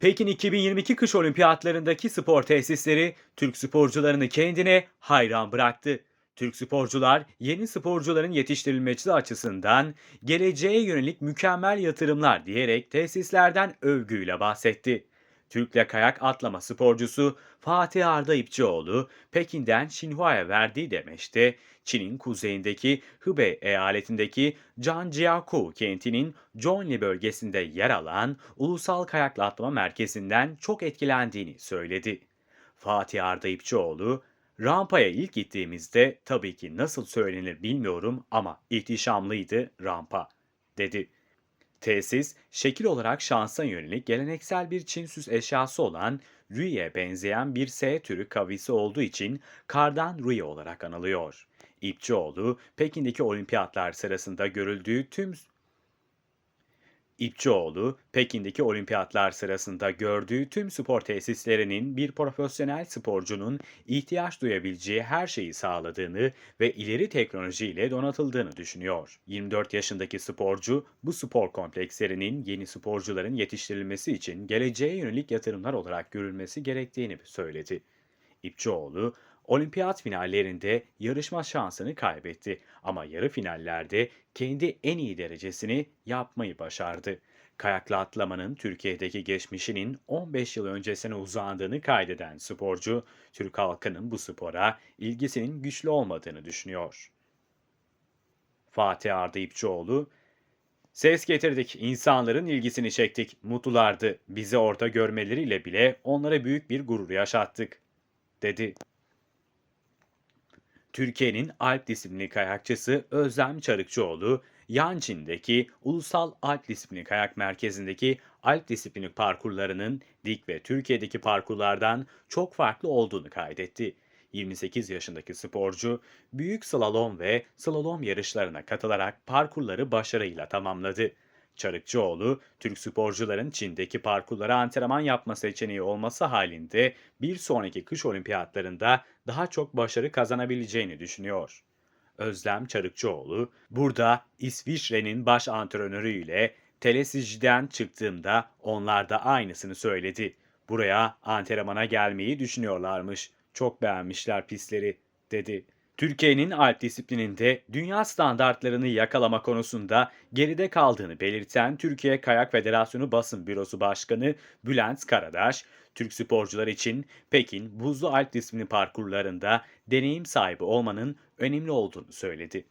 Pekin 2022 kış olimpiyatlarındaki spor tesisleri Türk sporcularını kendine hayran bıraktı. Türk sporcular yeni sporcuların yetiştirilmesi açısından geleceğe yönelik mükemmel yatırımlar diyerek tesislerden övgüyle bahsetti. Türk'le kayak atlama sporcusu Fatih Arda İpçioğlu, Pekin'den Xinhua'ya verdiği demeçte, Çin'in kuzeyindeki Hubei eyaletindeki Zhangjiakou kentinin Zhongli bölgesinde yer alan Ulusal Kayakla Atlama Merkezi'nden çok etkilendiğini söyledi. Fatih Arda İpçioğlu, rampaya ilk gittiğimizde tabii ki nasıl söylenir bilmiyorum ama ihtişamlıydı rampa, dedi. Tesis, şekil olarak şansa yönelik geleneksel bir Çin süs eşyası olan Rüye benzeyen bir S türü kavisi olduğu için kardan Rüye olarak anılıyor. İpçioğlu, Pekin'deki olimpiyatlar sırasında görüldüğü tüm İpçioğlu, Pekin'deki olimpiyatlar sırasında gördüğü tüm spor tesislerinin bir profesyonel sporcunun ihtiyaç duyabileceği her şeyi sağladığını ve ileri teknolojiyle donatıldığını düşünüyor. 24 yaşındaki sporcu, bu spor komplekslerinin yeni sporcuların yetiştirilmesi için geleceğe yönelik yatırımlar olarak görülmesi gerektiğini söyledi. İpçioğlu, olimpiyat finallerinde yarışma şansını kaybetti ama yarı finallerde kendi en iyi derecesini yapmayı başardı. Kayakla atlamanın Türkiye'deki geçmişinin 15 yıl öncesine uzandığını kaydeden sporcu, Türk halkının bu spora ilgisinin güçlü olmadığını düşünüyor. Fatih Arda İpçioğlu, Ses getirdik, insanların ilgisini çektik, mutlulardı. Bizi orada görmeleriyle bile onlara büyük bir gurur yaşattık, dedi. Türkiye'nin Alp disiplini kayakçısı Özlem Çarıkçıoğlu, Yançin'deki Ulusal Alp Disiplini Kayak Merkezi'ndeki Alp disiplini parkurlarının dik ve Türkiye'deki parkurlardan çok farklı olduğunu kaydetti. 28 yaşındaki sporcu, büyük slalom ve slalom yarışlarına katılarak parkurları başarıyla tamamladı. Çarıkçıoğlu, Türk sporcuların Çin'deki parkurlara antrenman yapma seçeneği olması halinde bir sonraki kış olimpiyatlarında daha çok başarı kazanabileceğini düşünüyor. Özlem Çarıkçıoğlu, burada İsviçre'nin baş antrenörüyle Telesij'den çıktığımda onlar da aynısını söyledi. Buraya antrenmana gelmeyi düşünüyorlarmış. Çok beğenmişler pistleri, dedi. Türkiye'nin alp disiplininde dünya standartlarını yakalama konusunda geride kaldığını belirten Türkiye Kayak Federasyonu Basın Bürosu Başkanı Bülent Karadaş, Türk sporcular için Pekin buzlu alp disiplini parkurlarında deneyim sahibi olmanın önemli olduğunu söyledi.